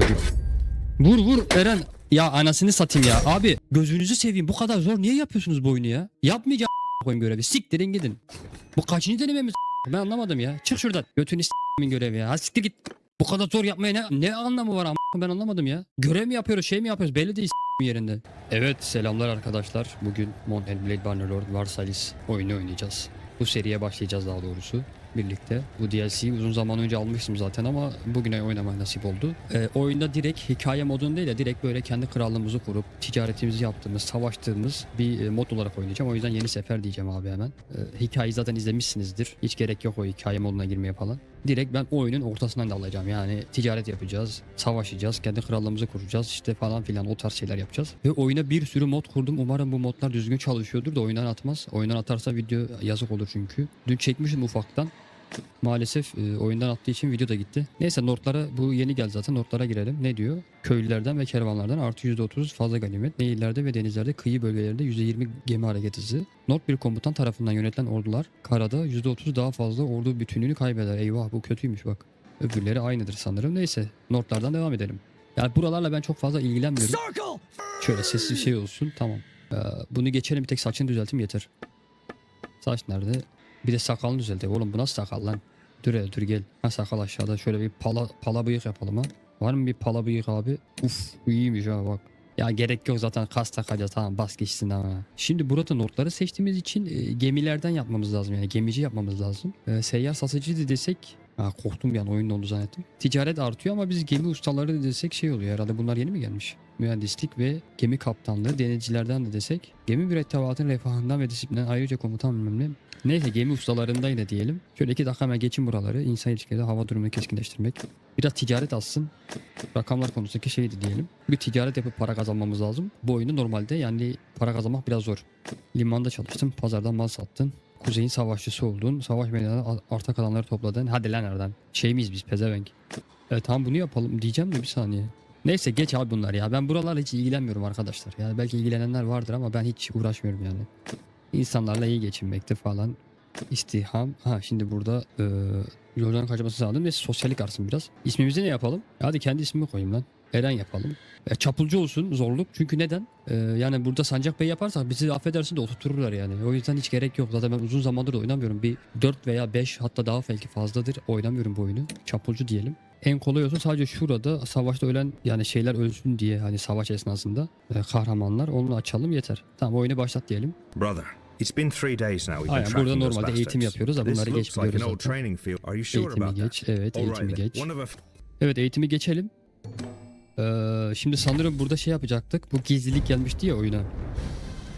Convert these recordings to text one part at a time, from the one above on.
çocuk. Vur vur Eren. Ya anasını satayım ya. Abi gözünüzü seveyim. Bu kadar zor niye yapıyorsunuz bu oyunu ya? Yapmayacağım koyun görevi. Siktirin gidin. Bu kaçıncı denememiz? Ben anlamadım ya. Çık şuradan. Götünü s**min görevi ya. Ha siktir git. Bu kadar zor yapmaya ne, ne anlamı var ama ben anlamadım ya. Görev mi yapıyoruz şey mi yapıyoruz belli değil yerinde. Evet selamlar arkadaşlar. Bugün Mountain Blade Bannerlord Varsalis oyunu oynayacağız. Bu seriye başlayacağız daha doğrusu birlikte. Bu DLC'yi uzun zaman önce almıştım zaten ama bugüne oynamaya nasip oldu. Ee, oyunda direkt hikaye modunda değil de direkt böyle kendi krallığımızı kurup ticaretimizi yaptığımız, savaştığımız bir e, mod olarak oynayacağım. O yüzden yeni sefer diyeceğim abi hemen. Ee, hikayeyi zaten izlemişsinizdir. Hiç gerek yok o hikaye moduna girmeye falan. Direkt ben oyunun ortasından da alacağım. Yani ticaret yapacağız, savaşacağız, kendi krallığımızı kuracağız işte falan filan o tarz şeyler yapacağız. Ve oyuna bir sürü mod kurdum. Umarım bu modlar düzgün çalışıyordur da oyundan atmaz. Oyundan atarsa video yazık olur çünkü. Dün çekmişim ufaktan. Maalesef e, oyundan attığı için video da gitti. Neyse notlara bu yeni geldi zaten notlara girelim. Ne diyor? Köylülerden ve kervanlardan artı %30 fazla ganimet. Nehirlerde ve denizlerde kıyı bölgelerinde %20 gemi hareket hızı. Not bir komutan tarafından yönetilen ordular karada %30 daha fazla ordu bütünlüğünü kaybeder. Eyvah bu kötüymüş bak. Öbürleri aynıdır sanırım. Neyse notlardan devam edelim. Yani buralarla ben çok fazla ilgilenmiyorum. Şöyle sessiz bir şey olsun tamam. Ee, bunu geçelim bir tek saçını düzelteyim yeter. Saç nerede? Bir de sakalını düzelte. Oğlum bu nasıl sakal lan? Dur hele dur gel. Ha sakal aşağıda. Şöyle bir pala, pala bıyık yapalım ha. Var mı bir pala bıyık abi? Uf iyiymiş ha bak. Ya gerek yok zaten kas takacağız tamam bas geçsin ama. Şimdi burada notları seçtiğimiz için e, gemilerden yapmamız lazım yani gemici yapmamız lazım. E, seyyar satıcı desek Ha korktum an oyun oldu zannettim. Ticaret artıyor ama biz gemi ustaları desek şey oluyor herhalde bunlar yeni mi gelmiş? Mühendislik ve gemi kaptanlığı denizcilerden de desek. Gemi mürettebatın refahından ve disiplinden ayrıca komutan bilmem ne. Neyse gemi ustalarından da diyelim. Şöyle iki dakika hemen geçin buraları. İnsan ilişkileri hava durumunu keskinleştirmek. Biraz ticaret alsın. Rakamlar konusundaki şeydi diyelim. Bir ticaret yapıp para kazanmamız lazım. Bu oyunu normalde yani para kazanmak biraz zor. Limanda çalıştın, pazardan mal sattın. Kuzeyin savaşçısı oldun. Savaş meydanında arta kalanları topladın. Hadi lan nereden? Şey miyiz biz pezevenk? Evet tamam bunu yapalım diyeceğim de bir saniye. Neyse geç abi bunlar ya. Ben buralarla hiç ilgilenmiyorum arkadaşlar. Yani belki ilgilenenler vardır ama ben hiç uğraşmıyorum yani. İnsanlarla iyi geçinmekte falan. İstiham. Ha şimdi burada e, yoldan kaçması sağladım ve sosyallik artsın biraz. İsmimizi ne yapalım? Hadi kendi ismimi koyayım lan. Eren yapalım. E, çapulcu olsun zorluk. Çünkü neden? E, yani burada Sancak Bey yaparsak bizi affedersin de oturturlar yani. O yüzden hiç gerek yok. Zaten ben uzun zamandır da oynamıyorum. Bir 4 veya 5 hatta daha belki fazladır oynamıyorum bu oyunu. Çapulcu diyelim. En kolay olsun sadece şurada savaşta ölen yani şeyler ölsün diye hani savaş esnasında e, kahramanlar onu açalım yeter. Tamam oyunu başlat diyelim. Brother, it's been three days now we've been Aynen, burada normalde eğitim yapıyoruz This bunları geç biliyoruz zaten. Eğitimi geç. Evet eğitimi geç. Evet eğitimi geçelim. Ee, şimdi sanırım burada şey yapacaktık. Bu gizlilik gelmişti ya oyuna.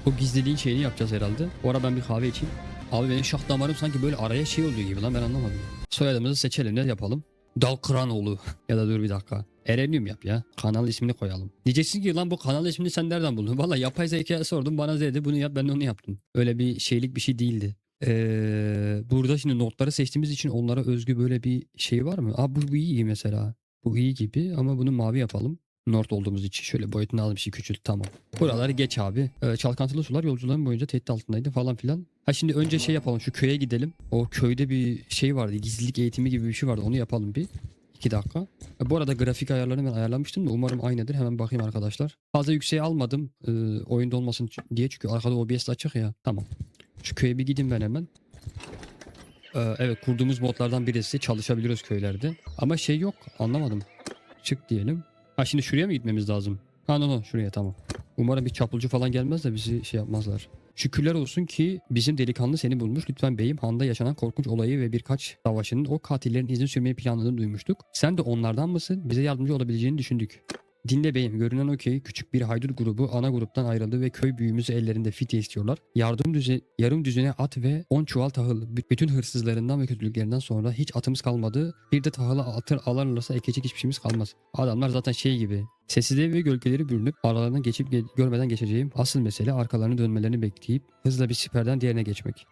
Bu gizliliğin şeyini yapacağız herhalde. Bu ara ben bir kahve içeyim. Abi benim şah damarım sanki böyle araya şey oluyor gibi lan ben anlamadım. Soyadımızı seçelim ne yapalım? Dalkıranoğlu. ya da dur bir dakika. Erenyum yap ya. Kanal ismini koyalım. Diyeceksin ki lan bu kanal ismini sen nereden buldun? Valla yapay zekaya sordum bana dedi bunu yap ben de onu yaptım. Öyle bir şeylik bir şey değildi. Ee, burada şimdi notları seçtiğimiz için onlara özgü böyle bir şey var mı? Aa bu, bu iyi mesela. Bu iyi gibi ama bunu mavi yapalım. Nord olduğumuz için şöyle boyutunu az bir şey küçült tamam. Buraları geç abi. Ee, çalkantılı sular yolculuğun boyunca tehdit altındaydı falan filan. Ha şimdi önce şey yapalım şu köye gidelim. O köyde bir şey vardı gizlilik eğitimi gibi bir şey vardı onu yapalım bir. 2 dakika. E, Bu arada grafik ayarlarını ben ayarlamıştım da umarım aynıdır. Hemen bakayım arkadaşlar. Fazla yükseğe almadım e, oyunda olmasın diye çünkü arkada OBS açık ya. Tamam. Şu köye bir gidin ben hemen. Ee, evet kurduğumuz modlardan birisi çalışabiliyoruz köylerde. Ama şey yok anlamadım. Çık diyelim. Ha şimdi şuraya mı gitmemiz lazım? Ha no no şuraya tamam. Umarım bir çapulcu falan gelmez de bizi şey yapmazlar. Şükürler olsun ki bizim delikanlı seni bulmuş. Lütfen beyim Han'da yaşanan korkunç olayı ve birkaç savaşının o katillerin izin sürmeyi planladığını duymuştuk. Sen de onlardan mısın? Bize yardımcı olabileceğini düşündük. Dinle beyim görünen o ki küçük bir haydut grubu ana gruptan ayrıldı ve köy büyüğümüzü ellerinde fidye istiyorlar. Yardım düze yarım düzine at ve 10 çuval tahıl. Bütün hırsızlarından ve kötülüklerinden sonra hiç atımız kalmadı. Bir de tahılı atır alırlarsa ekecek hiçbir şeyimiz kalmaz. Adamlar zaten şey gibi. Sessizliğe ve gölgeleri bürünüp aralarından geçip ge- görmeden geçeceğim. Asıl mesele arkalarını dönmelerini bekleyip hızla bir siperden diğerine geçmek.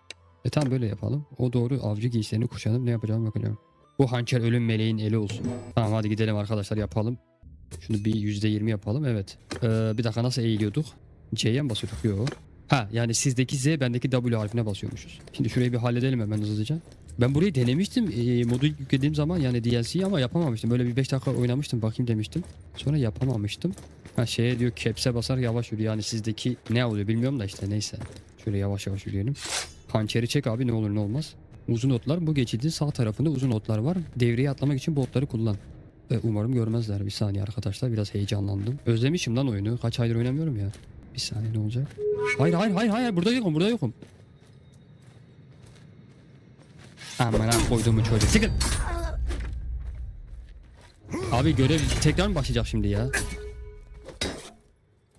E tam böyle yapalım. O doğru avcı giysilerini kuşanıp ne yapacağımı bakacağım. Bu hançer ölüm meleğin eli olsun. Tamam hadi gidelim arkadaşlar yapalım. Şunu bir %20 yapalım evet. Ee, bir dakika nasıl eğiliyorduk? C'ye mi basıyorduk? Yok. Ha yani sizdeki Z bendeki W harfine basıyormuşuz. Şimdi şurayı bir halledelim hemen hızlıca. Ben burayı denemiştim e, modu yüklediğim zaman yani DLC'yi ama yapamamıştım. Böyle bir 5 dakika oynamıştım bakayım demiştim. Sonra yapamamıştım. Ha şeye diyor caps'e basar yavaş yürü yani sizdeki ne oluyor bilmiyorum da işte neyse. Şöyle yavaş yavaş yürüyelim. Hançeri çek abi ne olur ne olmaz. Uzun otlar bu geçidin sağ tarafında uzun otlar var. Devreye atlamak için bu otları kullan. Umarım görmezler. Bir saniye arkadaşlar biraz heyecanlandım. Özlemişim lan oyunu. Kaç aydır oynamıyorum ya. Bir saniye ne olacak? Hayır hayır hayır hayır burada yokum burada yokum. Aman koyduğumu çocuğu. Çıkın. Abi görev tekrar mı başlayacak şimdi ya?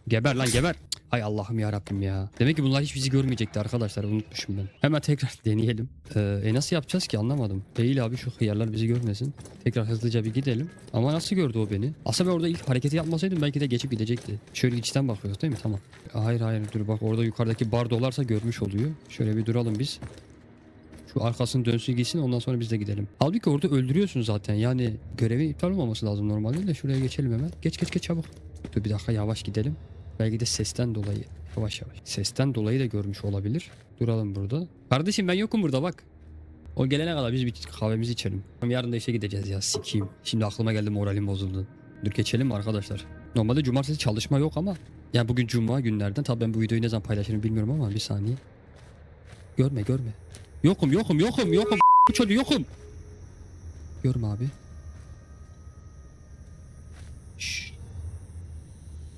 Geber lan geber. Hay Allah'ım ya Rabbim ya. Demek ki bunlar hiç bizi görmeyecekti arkadaşlar. Unutmuşum ben. Hemen tekrar deneyelim. Ee, e nasıl yapacağız ki anlamadım. Değil abi şu hıyarlar bizi görmesin. Tekrar hızlıca bir gidelim. Ama nasıl gördü o beni? Aslında ben orada ilk hareketi yapmasaydım belki de geçip gidecekti. Şöyle içten bakıyoruz değil mi? Tamam. Hayır hayır dur bak orada yukarıdaki bar dolarsa görmüş oluyor. Şöyle bir duralım biz. Şu arkasını dönsün gitsin ondan sonra biz de gidelim. Halbuki orada öldürüyorsun zaten. Yani görevi iptal olmaması lazım normalde de şuraya geçelim hemen. Geç geç geç çabuk. Dur bir dakika yavaş gidelim. Belki de sesten dolayı. Yavaş yavaş. Sesten dolayı da görmüş olabilir. Duralım burada. Kardeşim ben yokum burada bak. O gelene kadar biz bir kahvemizi içelim. Yarın da işe gideceğiz ya sikeyim. Şimdi aklıma geldi moralim bozuldu. Dur geçelim mi arkadaşlar? Normalde cumartesi çalışma yok ama. Yani bugün cuma günlerden. Tabii ben bu videoyu ne zaman paylaşırım bilmiyorum ama bir saniye. Görme görme. Yokum yokum yokum yokum. Bu çocuğu yokum. Görme abi. Şşş.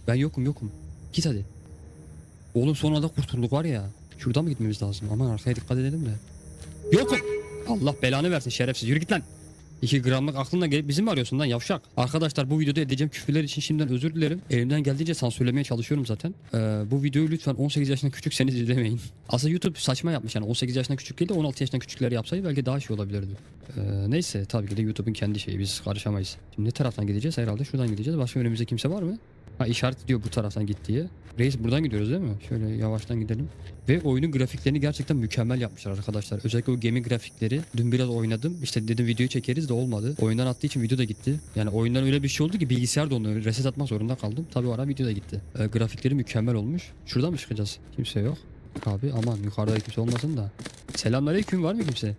Ben yokum yokum. Git hadi. Oğlum sonra da kurtulduk var ya. Şuradan mı gitmemiz lazım? Aman arkaya dikkat edelim de. Yokum. Allah belanı versin şerefsiz. Yürü git lan. 2 gramlık aklınla gelip bizi mi arıyorsun lan yavşak? Arkadaşlar bu videoda edeceğim küfürler için şimdiden özür dilerim. Elimden geldiğince sansürlemeye çalışıyorum zaten. Ee, bu videoyu lütfen 18 yaşından küçükseniz izlemeyin. Aslında YouTube saçma yapmış yani 18 yaşından küçük değil de 16 yaşından küçükler yapsaydı belki daha şey olabilirdi. Ee, neyse tabii ki de YouTube'un kendi şeyi biz karışamayız. Şimdi ne taraftan gideceğiz? Herhalde şuradan gideceğiz. Başka önümüzde kimse var mı? Ha işaret ediyor bu taraftan git. Reis buradan gidiyoruz değil mi? Şöyle yavaştan gidelim. Ve oyunun grafiklerini gerçekten mükemmel yapmışlar arkadaşlar. Özellikle o gemi grafikleri. Dün biraz oynadım. İşte dedim videoyu çekeriz de olmadı. Oyundan attığı için video da gitti. Yani oyundan öyle bir şey oldu ki bilgisayar da onu reset atmak zorunda kaldım. Tabii o ara video da gitti. Ee, grafikleri mükemmel olmuş. Şuradan mı çıkacağız? Kimse yok. Abi aman yukarıda kimse olmasın da. Selamünaleyküm var mı kimse?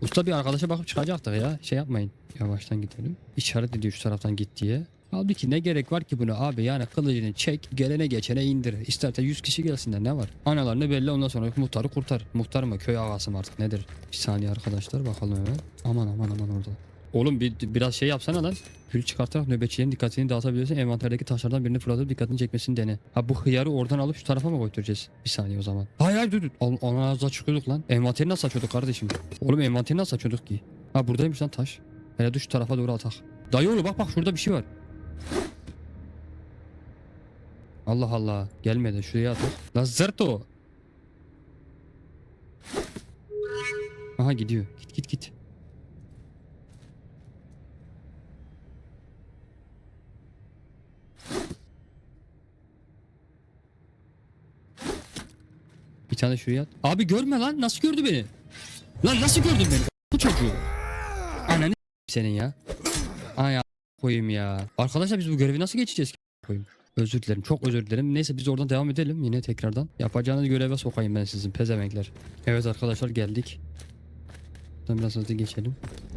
Usta bir arkadaşa bakıp çıkacaktık ya. Şey yapmayın. Yavaştan gidelim. İşaret ediyor şu taraftan git diye. Halbuki ne gerek var ki buna abi yani kılıcını çek gelene geçene indir. İsterse 100 kişi gelsinler ne var? Analarını belli ondan sonra muhtarı kurtar. Muhtar mı köy ağası mı artık nedir? Bir saniye arkadaşlar bakalım hemen. Aman aman aman orada. Oğlum bir, biraz şey yapsana lan. Gül çıkartarak nöbetçilerin dikkatini dağıtabilirsin. Envanterdeki taşlardan birini fırlatıp dikkatini çekmesini dene. Ha bu hıyarı oradan alıp şu tarafa mı koyturacağız? Bir saniye o zaman. Hayır hayır dur dur. Ana ağzına çıkıyorduk lan. Envanteri nasıl açıyorduk kardeşim? Oğlum envanteri nasıl açıyorduk ki? Ha buradaymış lan taş. Hele dur şu tarafa doğru atak. Dayı oğlu bak bak şurada bir şey var. Allah Allah. Gelmedi. Şuraya atak. Lan zırt o. Aha gidiyor. Git git git. Bir tane şuraya at. Abi görme lan. Nasıl gördü beni? Lan nasıl gördün beni? Bu çocuğu. Ananı senin ya. Ay koyayım ya. Arkadaşlar biz bu görevi nasıl geçeceğiz ki? Koyayım. Özür dilerim. Çok özür dilerim. Neyse biz oradan devam edelim yine tekrardan. Yapacağınız göreve sokayım ben sizin pezevenkler. Evet arkadaşlar geldik. Buradan biraz hızlı geçelim.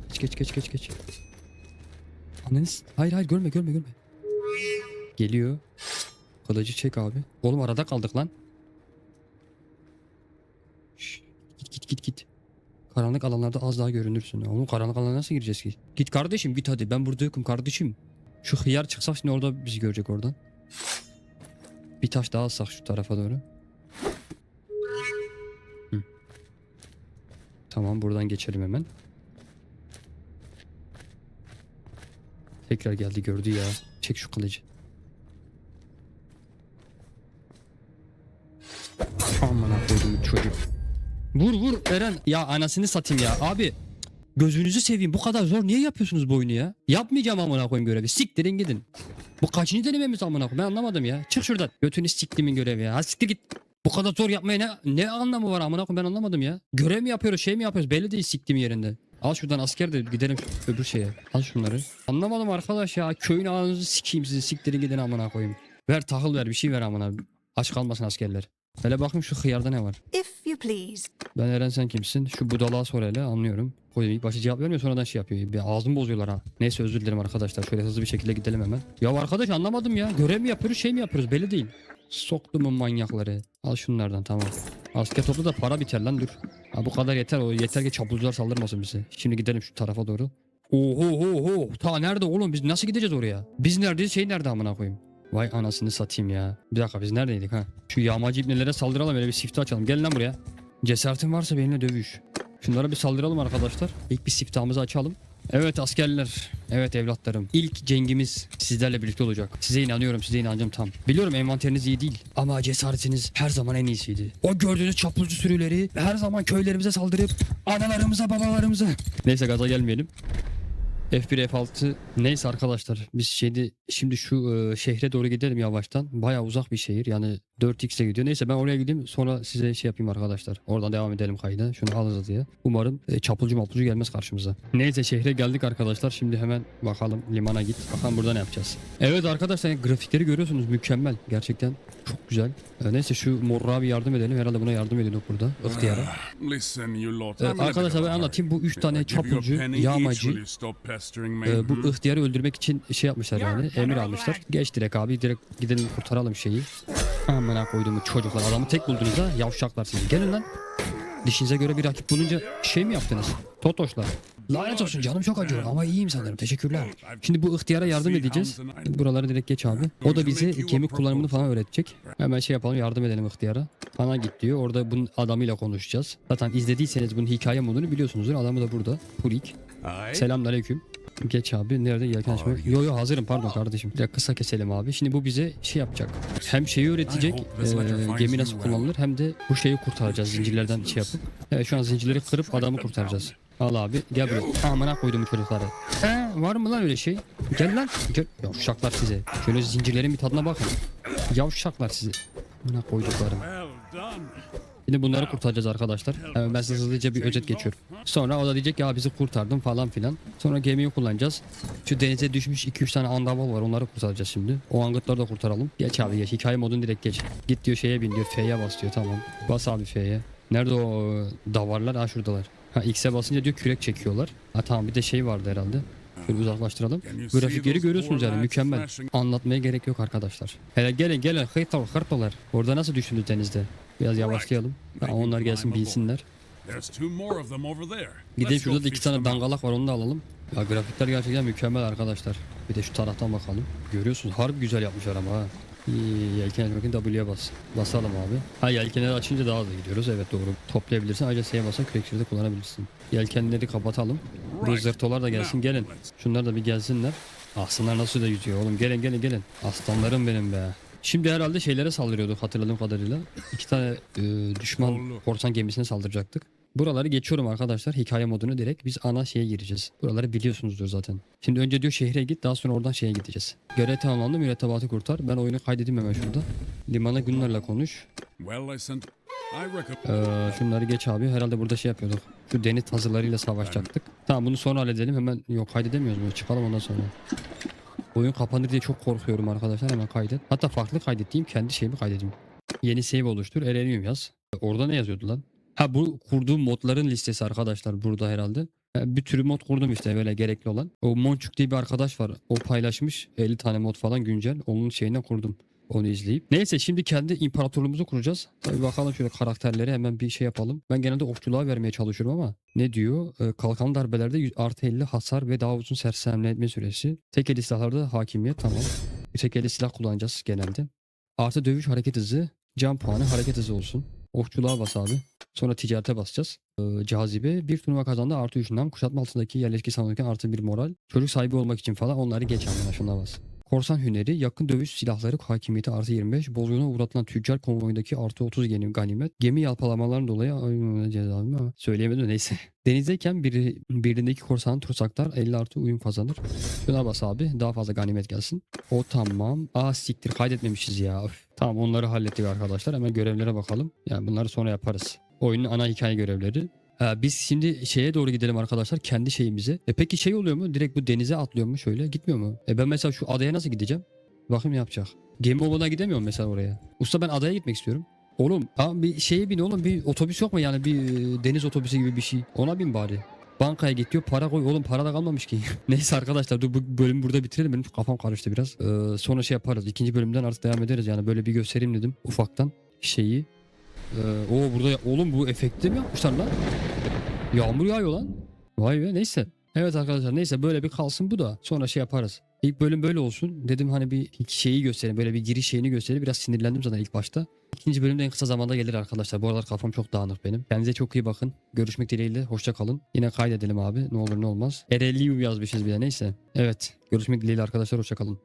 Geç geç geç geç geç. Ananız. Hayır hayır görme görme görme. Geliyor. Kılıcı çek abi. Oğlum arada kaldık lan. Şşş, git git git git. Karanlık alanlarda az daha görünürsün. Oğlum karanlık alana nasıl gireceğiz ki? Git kardeşim git hadi ben burada yokum kardeşim. Şu hıyar çıksak şimdi orada bizi görecek oradan. Bir taş daha alsak şu tarafa doğru. Hı. Tamam buradan geçelim hemen. Tekrar geldi gördü ya. Çek şu kılıcı. Aman koydum çocuk. Vur vur Eren. Ya anasını satayım ya. Abi gözünüzü seveyim. Bu kadar zor niye yapıyorsunuz bu oyunu ya? Yapmayacağım amına koyayım görevi. Siktirin gidin. Bu kaçıncı denememiz amına koyayım? Ben anlamadım ya. Çık şuradan. Götünü siktimin görevi ya. Ha siktir git. Bu kadar zor yapmaya ne, ne anlamı var amına koyayım ben anlamadım ya. Görev mi yapıyoruz şey mi yapıyoruz belli değil siktim yerinde. Al şuradan asker de gidelim öbür şeye. Al şunları. Anlamadım arkadaş ya. Köyün ağzınızı sikeyim sizi siktirin gidin amına koyayım. Ver tahıl ver bir şey ver amına. Aç kalmasın askerler. Hele bakın şu hıyarda ne var. If you please. Ben Eren sen kimsin? Şu budalağa sor hele anlıyorum. O ilk başta cevap vermiyor sonradan şey yapıyor. Bir ağzımı bozuyorlar ha. Neyse özür dilerim arkadaşlar. Şöyle hızlı bir şekilde gidelim hemen. Ya arkadaş anlamadım ya. Görev mi yapıyoruz şey mi yapıyoruz belli değil. Soktumun manyakları. Al şunlardan tamam. Asker toplu da para biter lan dur. Ha bu kadar yeter o yeter ki çapulcular saldırmasın bize. Şimdi gidelim şu tarafa doğru. Oho ho ho. Ta nerede oğlum biz nasıl gideceğiz oraya? Biz neredeyiz şey nerede amına koyayım? Vay anasını satayım ya. Bir dakika biz neredeydik ha? Şu yağmacı ibnelere saldıralım öyle bir sifte açalım. Gel lan buraya. Cesaretin varsa benimle dövüş. Şunlara bir saldıralım arkadaşlar. İlk bir siftahımızı açalım. Evet askerler, evet evlatlarım. İlk cengimiz sizlerle birlikte olacak. Size inanıyorum, size inancım tam. Biliyorum envanteriniz iyi değil ama cesaretiniz her zaman en iyisiydi. O gördüğünüz çapulcu sürüleri her zaman köylerimize saldırıp analarımıza, babalarımıza. Neyse gaza gelmeyelim. F1 F6 neyse arkadaşlar biz şeydi şimdi şu e, şehre doğru gidelim yavaştan. Baya uzak bir şehir yani 4x ile gidiyor. Neyse ben oraya gideyim sonra size şey yapayım arkadaşlar. Oradan devam edelim kayda. Şunu alırız diye. Umarım e, çapulcu mapulcu gelmez karşımıza. Neyse şehre geldik arkadaşlar. Şimdi hemen bakalım limana git. Bakalım burada ne yapacağız. Evet arkadaşlar grafikleri görüyorsunuz mükemmel. Gerçekten çok güzel. E, neyse şu morra bir yardım edelim. Herhalde buna yardım ediyorduk burada. İhtiyara. Lot. Evet, bit arkadaşlar ben anlatayım. Bu üç hurry. tane çapulcu, yağmacı, Hmm? bu ihtiyarı öldürmek için şey yapmışlar yani emir almışlar. Geç direkt abi direkt gidelim kurtaralım şeyi. Amına koyduğumu çocuklar adamı tek buldunuz ha yavşaklar sizi. Gelin lan. Dişinize göre bir rakip bulunca şey mi yaptınız? Totoşlar. Lanet olsun canım çok acıyor ama iyiyim sanırım teşekkürler. Şimdi bu ihtiyara yardım edeceğiz. Buraları direkt geç abi. O da bize gemi kullanımını falan öğretecek. Hemen şey yapalım yardım edelim ihtiyara. Bana git diyor. Orada bunun adamıyla konuşacağız. Zaten izlediyseniz bunun hikaye modunu biliyorsunuzdur. Adamı da burada. Purik. Selamünaleyküm. Geç abi. Nerede yelken açma? Yo yo hazırım pardon kardeşim. Bir dakika kısa keselim abi. Şimdi bu bize şey yapacak. Hem şeyi öğretecek. eee, gemi nasıl kullanılır hem de bu şeyi kurtaracağız zincirlerden şey yapıp. Evet şu an zincirleri kırıp adamı kurtaracağız. Al abi gel buraya. Amına koydum bu çocukları. He, var mı lan öyle şey? Gel lan. Gel. Yavşaklar size. Şöyle zincirlerin bir tadına bakın. Yavşaklar sizi. Amına koyduklarım. Şimdi bunları kurtaracağız arkadaşlar. Hemen ben size hızlıca bir özet geçiyorum. Sonra o da diyecek ya bizi kurtardın falan filan. Sonra gemiyi kullanacağız. Şu denize düşmüş 2-3 tane andaval var onları kurtaracağız şimdi. O angıtları da kurtaralım. Geç abi geç. Hikaye modunu direkt geç. Git diyor şeye bin diyor. F'ye bas diyor tamam. Bas abi F'ye. Nerede o e, davarlar? Ha şuradalar. Ha X'e basınca diyor kürek çekiyorlar. Ha tamam bir de şey vardı herhalde. Şöyle uzaklaştıralım. Grafikleri görüyorsunuz yani mükemmel. Anlatmaya gerek yok arkadaşlar. Hele gelin gelin hıytol hırtolar. Orada nasıl düşündünüz denizde? Biraz yavaşlayalım. Ha, onlar gelsin bilsinler. Go şurada da iki tane dangalak var onu da alalım. Ya grafikler gerçekten mükemmel arkadaşlar. Bir de şu taraftan bakalım. Görüyorsunuz harbi güzel yapmışlar ama ha. İyi, Yelken bakın W'ye bas. Basalım abi. Ha yelkenleri açınca daha hızlı gidiyoruz. Evet doğru. Toplayabilirsin. Ayrıca S'ye basın kürekçide kullanabilirsin. Yelkenleri kapatalım. Bu zırtolar da gelsin. Gelin. Şunlar da bir gelsinler. Aslanlar nasıl da yüzüyor oğlum. Gelin gelin gelin. Aslanlarım benim be. Şimdi herhalde şeylere saldırıyorduk hatırladığım kadarıyla. İki tane e, düşman korsan gemisine saldıracaktık. Buraları geçiyorum arkadaşlar. Hikaye modunu direkt biz ana şeye gireceğiz. Buraları biliyorsunuzdur zaten. Şimdi önce diyor şehre git daha sonra oradan şeye gideceğiz. Görev tamamlandı mürettebatı kurtar. Ben oyunu kaydedeyim hemen şurada. Limana günlerle konuş. Ee, şunları geç abi. Herhalde burada şey yapıyorduk. Şu deniz tazılarıyla savaşacaktık. Tamam bunu sonra halledelim. Hemen yok kaydedemiyoruz mu? Çıkalım ondan sonra. Oyun kapanır diye çok korkuyorum arkadaşlar. Hemen kaydet. Hatta farklı kaydettiğim kendi şeyimi kaydedeyim. Yeni save oluştur. Eleniyorum yaz. Orada ne yazıyordu lan? Ha bu kurduğum modların listesi arkadaşlar burada herhalde. Ha, Bir sürü mod kurdum işte böyle gerekli olan. O Monçuk diye bir arkadaş var. O paylaşmış 50 tane mod falan güncel. Onun şeyinden kurdum. Onu izleyip. Neyse şimdi kendi imparatorluğumuzu kuracağız. Tabii bakalım şöyle karakterleri hemen bir şey yapalım. Ben genelde okçuluğa vermeye çalışıyorum ama ne diyor? Ee, kalkan darbelerde 100 artı 50 hasar ve daha uzun sersemletme süresi. Tek eli silahlarda hakimiyet tamam. Tek eli silah kullanacağız genelde. Artı dövüş hareket hızı, can puanı hareket hızı olsun. Okçuluğa bas abi. Sonra ticarete basacağız. Ee, cazibe bir turnuva kazandı artı 3 nam. Kuşatma altındaki yerleşki sanırken artı bir moral. Çocuk sahibi olmak için falan onları geç anlamına şuna bas. Korsan hüneri, yakın dövüş silahları hakimiyeti artı 25, bozguna uğratılan tüccar konvoyundaki artı 30 geni ganimet, gemi yalpalamaların dolayı ay, ama söyleyemedim neyse. Denizdeyken biri, birindeki korsanın tursaklar 50 artı uyum kazanır. Şuna bas abi daha fazla ganimet gelsin. O tamam. Aa siktir kaydetmemişiz ya. Öf. Tamam onları hallettik arkadaşlar. Hemen görevlere bakalım. Yani bunları sonra yaparız. Oyunun ana hikaye görevleri. Ee, biz şimdi şeye doğru gidelim arkadaşlar kendi şeyimize. E peki şey oluyor mu? Direkt bu denize atlıyor mu şöyle? Gitmiyor mu? E ben mesela şu adaya nasıl gideceğim? Bakayım ne yapacak. Gemi olmadan gidemiyorum mesela oraya. Usta ben adaya gitmek istiyorum. Oğlum tamam bir şeye bin oğlum bir otobüs yok mu yani bir e, deniz otobüsü gibi bir şey. Ona bin bari. Bankaya git diyor para koy. Oğlum para da kalmamış ki. Neyse arkadaşlar dur bu bölümü burada bitirelim. Benim kafam karıştı biraz. Ee, sonra şey yaparız. İkinci bölümden artık devam ederiz. Yani böyle bir göstereyim dedim ufaktan şeyi. Ee, o burada oğlum bu efekti mi yapmışlar lan? Yağmur yağıyor lan. Vay be neyse. Evet arkadaşlar neyse böyle bir kalsın bu da. Sonra şey yaparız. İlk bölüm böyle olsun. Dedim hani bir ilk şeyi göstereyim. Böyle bir giriş şeyini göstereyim. Biraz sinirlendim zaten ilk başta. İkinci bölümde en kısa zamanda gelir arkadaşlar. Bu aralar kafam çok dağınık benim. Kendinize çok iyi bakın. Görüşmek dileğiyle. Hoşça kalın. Yine kaydedelim abi. Ne olur ne olmaz. Ereliu yazmışız bir de neyse. Evet. Görüşmek dileğiyle arkadaşlar. Hoşça kalın.